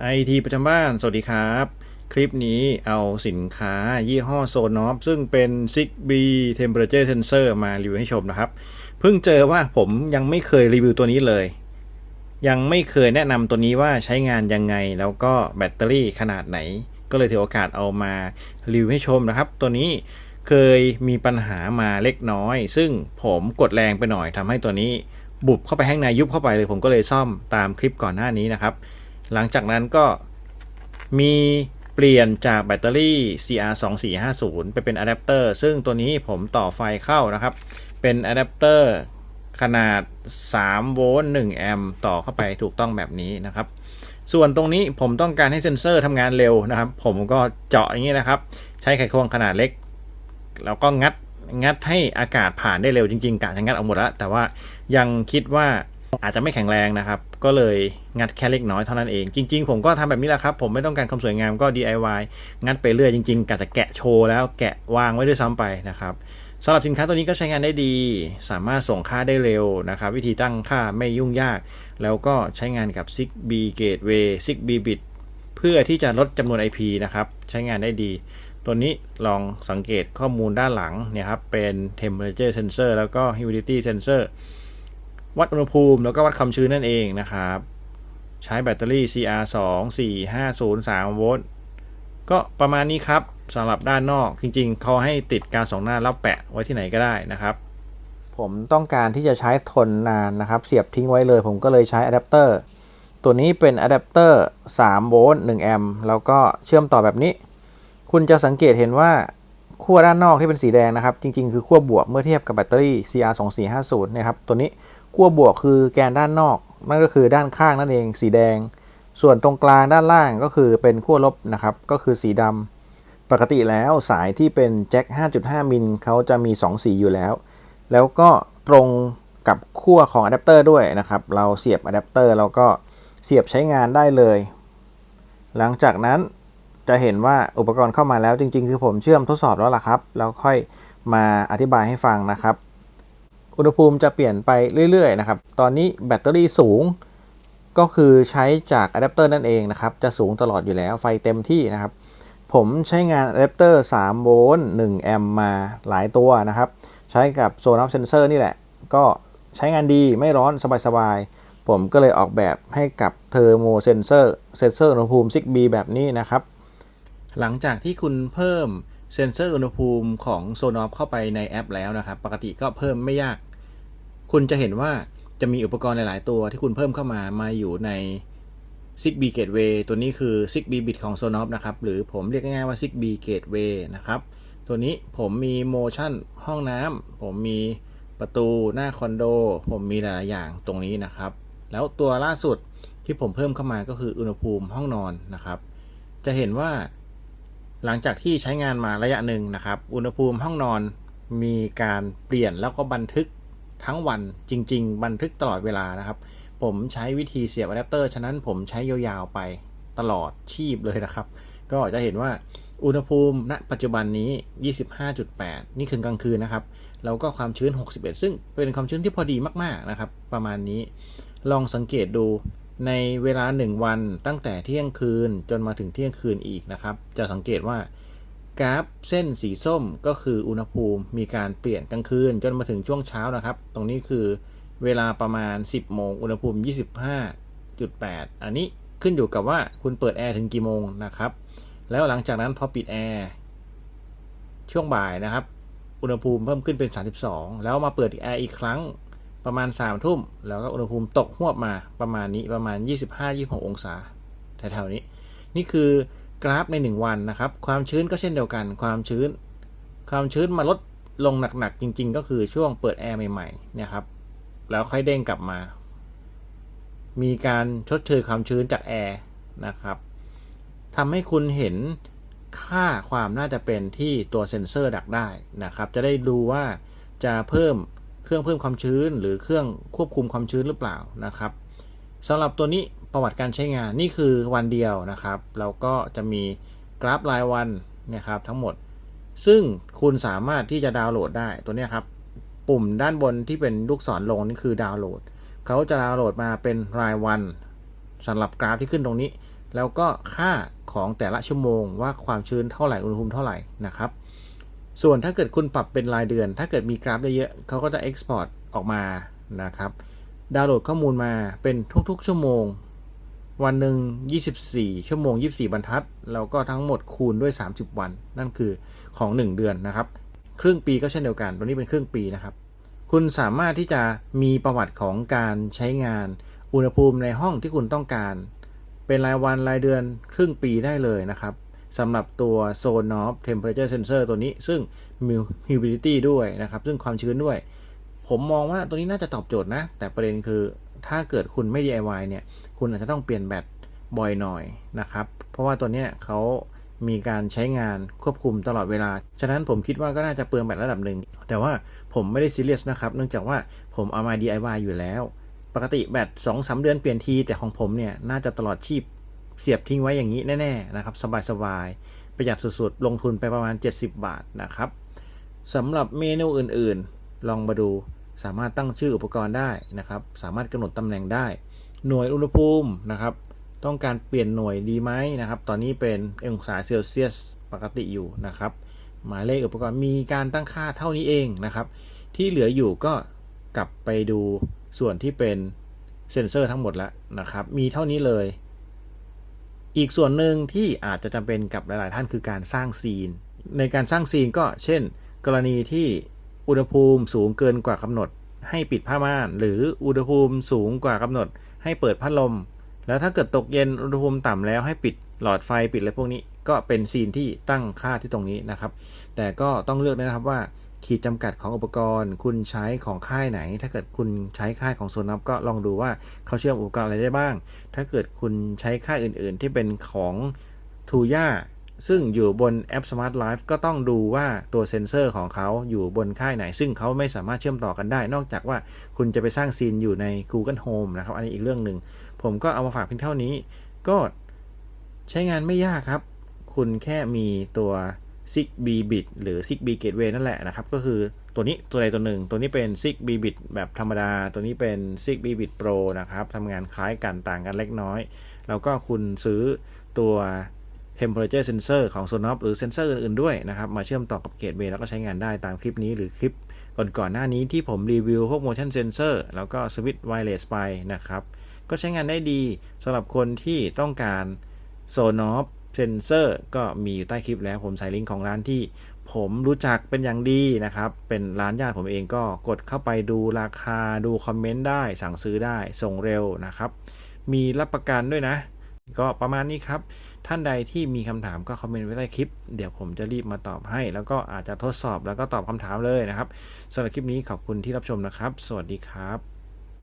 ไอทีประจำบ้าน สวัสดีครับ คลิปนี้เอาสินค้ายี่ห้อโซนอฟซึ่งเป็น Zigbee Temperature Sensor มารีวิวให้ชมนะครับ เพิ่งเจอว่าผมยังไม่เคยรีวิวตัวนี้เลย ยังไม่เคยแนะนำตัวนี้ว่าใช้งานยังไง แล้วก็แบตเตอรี่ขนาดไหน ก็เลยถือโอกาสเอามารีวิวให้ชมนะครับ ตัวนี้เคยมีปัญหามาเล็กน้อย ซึ่งผมกดแรงไปหน่อยทำให้ตัวนี้ บุบเข้าไปข้างในยุบเข้าไปเลย ผมก็เลยซ่อมตามคลิปก่อนหน้านี้นะครับ หลังจากนั้นก็มีเปลี่ยนจากแบตเตอรี่ CR2450 ไปเป็นอะแดปเตอร์ซึ่งตัวนี้ผมต่อไฟเข้านะครับ เป็นอะแดปเตอร์ขนาด3โวลต์1แอมป์ต่อเข้าไปถูกต้องแบบนี้นะครับ ส่วนตรงนี้ผมต้องการให้เซ็นเซอร์ทำงานเร็วนะครับ ผมก็เจาะอย่างนี้นะครับ ใช้ไขควงขนาดเล็ก แล้วก็งัดงัดให้อากาศผ่านได้เร็วจริงๆกะจะงัดเอาหมดแล้วแต่ว่ายังคิดว่า อาจจะไม่แข็งแรงนะครับ ก็เลยงัดแค่เล็กน้อยเท่านั้นเอง จริง ๆ ผมก็ทำแบบนี้แหละครับ ผมไม่ต้องการความสวยงามก็ DIY งัดไปเรื่อยจริงๆกะจะแกะโชว์แล้วแกะวางไว้ด้วยซ้ำไปนะครับสำหรับสินค้าตัวนี้ก็ใช้งานได้ดี สามารถส่งค่าได้เร็วนะครับ วิธีตั้งค่าไม่ยุ่งยาก แล้วก็ใช้งานกับ Zigbee Gateway Zigbee Bit เพื่อที่จะลดจำนวน IP นะครับ ใช้งานได้ดี ตัวนี้ลองสังเกตข้อมูลด้านหลังเนี่ยครับ เป็น temperature sensor แล้วก็ humidity sensor วัดอุณหภูมิ แล้วก็วัดความชื้นนั่นเองนะครับ ใช้แบตเตอรี่ CR 2 4 5 0 3โวลต์ก็ประมาณนี้ครับสำหรับด้านนอกจริงๆเขาให้ติดการสองหน้าแล้วแปะไว้ที่ไหนก็ได้นะครับ ผมต้องการที่จะใช้ทนนานนะครับ เสียบทิ้งไว้เลย ผมก็เลยใช้อะแดปเตอร์ตัวนี้เป็นอะแดปเตอร์3โวลต์1แอมป์แล้วก็เชื่อมต่อแบบนี้ คุณจะสังเกตเห็นว่าขั้วด้านนอกที่เป็นสีแดงนะครับ จริงๆ คือขั้วบวกเมื่อเทียบกับแบตเตอรี่ CR2450 นะครับตัวนี้ ขั้วบวกคือแกนด้านนอกนั่นก็คือด้านข้างนั่นเองสีแดง ส่วนตรงกลางด้านล่างก็คือเป็นขั้วลบนะครับก็คือสีดำปกติแล้วสายที่เป็นแจ็ค 5.5 มิลเขาจะมี 2 สีอยู่แล้ว แล้วก็ตรงกับขั้วของอะแดปเตอร์ด้วยนะครับ เราเสียบอะแดปเตอร์แล้วก็เสียบใช้งานได้เลย หลังจากนั้นจะเห็นว่าอุปกรณ์เข้ามาแล้วจริง ๆ คือผมเชื่อมทดสอบแล้วล่ะครับ แล้วค่อยมาอธิบายให้ฟังนะครับ อุณหภูมิจะเปลี่ยนไปเรื่อยๆนะครับ ตอนนี้แบตเตอรี่สูง ก็คือใช้จากอะแดปเตอร์นั่นเองนะครับ จะสูงตลอดอยู่แล้วไฟเต็มที่นะครับ ผมใช้งานอะแดปเตอร์3โวลต์1แอมป์มาหลายตัวนะครับ ใช้กับโซน of Sensor นี่แหละ ก็ใช้งานดีไม่ร้อนสบายๆ ผมก็เลยออกแบบให้กับเทอร์โมเซนเซอร์เซนเซอร์อุณหภูมิ Zigbee แบบนี้นะครับ หลังจากที่คุณเพิ่ม เซนเซอร์อุณหภูมิของ Sonos เข้าไปในแอปแล้วนะครับ ปกติก็เพิ่มไม่ยาก คุณจะเห็นว่าจะมีอุปกรณ์หลาย ๆ ตัวที่คุณเพิ่มเข้ามามาอยู่ใน Zigbee Gateway ตัวนี้คือ Zigbee Bit ของ Sonos นะครับ หรือผมเรียกง่ายๆว่า Zigbee Gateway นะครับ ตัวนี้ผมมี Motion ห้องน้ำ ผมมีประตูหน้าคอนโด ผมมีหลายๆอย่างตรงนี้นะครับ แล้วตัวล่าสุดที่ผมเพิ่มเข้ามาก็คืออุณหภูมิห้องนอนนะครับ จะเห็นว่า หลังจากที่ใช้งานมาระยะหนึ่งนะครับ อุณหภูมิห้องนอนมีการเปลี่ยนแล้วก็บันทึกทั้งวันจริง ๆ บันทึกตลอดเวลานะครับ ผมใช้วิธีเสียบอะแดปเตอร์ฉะนั้นผมใช้ยาวๆไปตลอดชีพเลยนะครับ ก็จะเห็นว่าอุณหภูมิณปัจจุบันนี้ 25.8 นี่คือกลางคืนนะครับ แล้วก็ความชื้น 61 ซึ่งเป็นความชื้นที่พอดีมากๆนะครับ ประมาณนี้ ลองสังเกตดู ในเวลา 1 วันตั้งแต่เที่ยงคืนจนมาถึงเที่ยงคืนอีกนะครับ จะสังเกตว่ากราฟเส้นสีส้มก็คืออุณหภูมิมีการเปลี่ยนกลางคืนจนมาถึงช่วงเช้านะครับ ตรงนี้คือเวลาประมาณ 10 โมง อุณหภูมิ 25.8 อันนี้ขึ้นอยู่กับว่าคุณเปิดแอร์ถึงกี่โมงนะครับ แล้วหลังจากนั้นพอปิดแอร์ช่วงบ่ายนะครับ อุณหภูมิเพิ่มขึ้นเป็น 32 แล้วมาเปิดแอร์อีกครั้ง ประมาณ3ทุ่ม แล้วก็อุณหภูมิตกหวบมาประมาณนี้ประมาณ 25-26 องศาแถวๆนี้ นี่คือกราฟใน 1 วันนะครับ ความชื้นก็เช่นเดียวกัน ความชื้น ความชื้นมาลดลงหนักๆจริง ๆ ก็คือช่วงเปิดแอร์ใหม่ๆเนี่ยครับ แล้วค่อยเด้งกลับมา มีการชดเชยความชื้นจากแอร์นะครับทำให้คุณเห็นค่าความน่าจะเป็นที่ตัวเซ็นเซอร์ดักได้นะครับ จะได้ดูว่าจะเพิ่ม เครื่องเพิ่มความชื้น หรือเครื่องควบคุมความชื้นหรือเปล่านะครับสำหรับตัวนี้ประวัติการใช้งานนี่คือวันเดียวนะครับแล้วก็จะมีกราฟรายวันนะครับทั้งหมด ซึ่งคุณสามารถที่จะดาวน์โหลดได้ตัวนี้ครับปุ่มด้านบนที่เป็นลูกศรลงนี่คือดาวน์โหลดเขาจะดาวน์โหลดมาเป็นรายวันสำหรับกราฟที่ขึ้นตรงนี้ แล้วก็ค่าของแต่ละชั่วโมงว่าความชื้นเท่าไหร่อุณหภูมิเท่าไหร่นะครับ ส่วนถ้าเกิดคุณปรับเป็นรายเดือน ถ้าเกิดมีกราฟเยอะๆเขาก็จะ Export ออกมานะครับ ดาวน์โหลดข้อมูลมาเป็นทุกๆ ชั่วโมง วันหนึ่ง24 ชั่วโมง 24 บรรทัด แล้วก็ทั้งหมดคูณด้วย 30 วัน นั่นคือของ 1 เดือนนะครับ ครึ่งปีก็เช่นเดียวกัน ตัวนี้เป็นครึ่งปีนะครับ คุณสามารถที่จะมีประวัติของการใช้งาน อุณหภูมิในห้องที่คุณต้องการ เป็นรายวันรายเดือนครึ่งปีได้เลยนะครับ สำหรับตัว Zone of Temperature Sensor ตัวนี้ ซึ่งมี humidity ด้วยนะครับ ซึ่งความชื้นด้วย ผมมองว่าตัวนี้น่าจะตอบโจทย์นะ แต่ประเด็นคือถ้าเกิดคุณไม่ DIY เนี่ย คุณอาจจะต้องเปลี่ยนแบตบ่อยหน่อยนะครับ เพราะว่าตัวนี้เขามีการใช้งานควบคุมตลอดเวลา ฉะนั้นผมคิดว่าก็น่าจะเปลืองแบตระดับหนึ่ง แต่ว่าผมไม่ได้ซีเรียสนะครับ เนื่องจากว่าผมเอามา DIY อยู่แล้ว ปกติแบต2 3 เดือนเปลี่ยนที แต่ของผมเนี่ยน่าจะตลอดชีพ เสียบทิ้งไว้อย่างนี้แน่ๆนะครับสบายๆ ประหยัดสุดๆ ลงทุนไปประมาณ 70 บาทนะครับสำหรับเมนูอื่นๆ ลองมาดูสามารถตั้งชื่ออุปกรณ์ได้นะครับ สามารถกำหนดตำแหน่งได้ หน่วยอุณหภูมินะครับ ต้องการเปลี่ยนหน่วยดีไหมนะครับ ตอนนี้เป็นองศาเซลเซียสปกติอยู่นะครับ หมายเลขอุปกรณ์มีการตั้งค่าเท่านี้เองนะครับ ที่เหลืออยู่ก็กลับไปดูส่วนที่เป็นเซ็นเซอร์ทั้งหมดแล้วนะครับ มีเท่านี้เลย อีกส่วนหนึ่งที่อาจจะจำเป็นกับหลาย ๆ ท่านคือการสร้างซีน ในการสร้างซีนก็เช่น กรณีที่อุณหภูมิสูงเกินกว่ากำหนด ให้ปิดผ้าม่าน หรืออุณหภูมิสูงกว่ากำหนด ให้เปิดพัดลม แล้วถ้าเกิดตกเย็นอุณหภูมิต่ำแล้วให้ปิดหลอดไฟปิดอะไรพวกนี้ ก็เป็นซีนที่ตั้งค่าที่ตรงนี้นะครับ แต่ก็ต้องเลือกนะครับว่า ขีดจำกัดของอุปกรณ์ คุณใช้ของค่ายไหน ถ้าเกิดคุณใช้ค่ายของโซนับก็ลองดูว่าเขาเชื่อมอุปกรณ์อะไรได้บ้าง ถ้าเกิดคุณใช้ค่ายอื่น ๆ ที่เป็นของทูย่าซึ่งอยู่บนแอป Smart Life ก็ต้องดูว่าตัวเซ็นเซอร์ของเขาอยู่บนค่ายไหน ซึ่งเขาไม่สามารถเชื่อมต่อกันได้ นอกจากว่าคุณจะไปสร้างซีนอยู่ใน Google Home นะครับ อันนี้อีกเรื่องหนึ่ง ผมก็เอามาฝากเพียงเท่านี้ ก็ใช้งานไม่ยากครับ คุณแค่มีตัว Zigbee Bit หรือ Zigbee Gateway นั่นแหละนะครับ ก็คือตัวนี้ตัวใดตัวหนึ่ง ตัวนี้เป็น Zigbee Bit แบบธรรมดา ตัวนี้เป็น Zigbee Bit Pro นะครับทำงานคล้ายกันต่างกันเล็กน้อย แล้วก็คุณซื้อตัว temperature sensor ของ Sonos หรือเซนเซอร์อื่นๆด้วยนะครับ มาเชื่อมต่อกับ Gateway แล้วก็ใช้งานได้ตามคลิปนี้หรือคลิปก่อนๆหน้านี้ที่ผมรีวิวพวก motion sensor แล้วก็ switch wireless ไปนะครับ ก็ใช้งานได้ดีสำหรับคนที่ต้องการโซนอป Sonos Sensor ก็มีอยู่ใต้คลิปแล้วผมใส่ลิงก์ของร้านที่ผมรู้จักเป็นอย่างดีนะครับ เป็นร้านญาติผมเองก็กดเข้าไปดูราคาดูคอมเมนต์ได้ สั่งซื้อได้ส่งเร็วนะครับ มีรับประกันด้วยนะ ก็ประมาณนี้ครับ ท่านใดที่มีคำถามก็คอมเมนต์ไว้ใต้คลิป เดี๋ยวผมจะรีบมาตอบให้ แล้วก็อาจจะทดสอบแล้วก็ตอบคำถามเลยนะครับสำหรับคลิปนี้ขอบคุณที่รับชมนะครับ สวัสดีครับ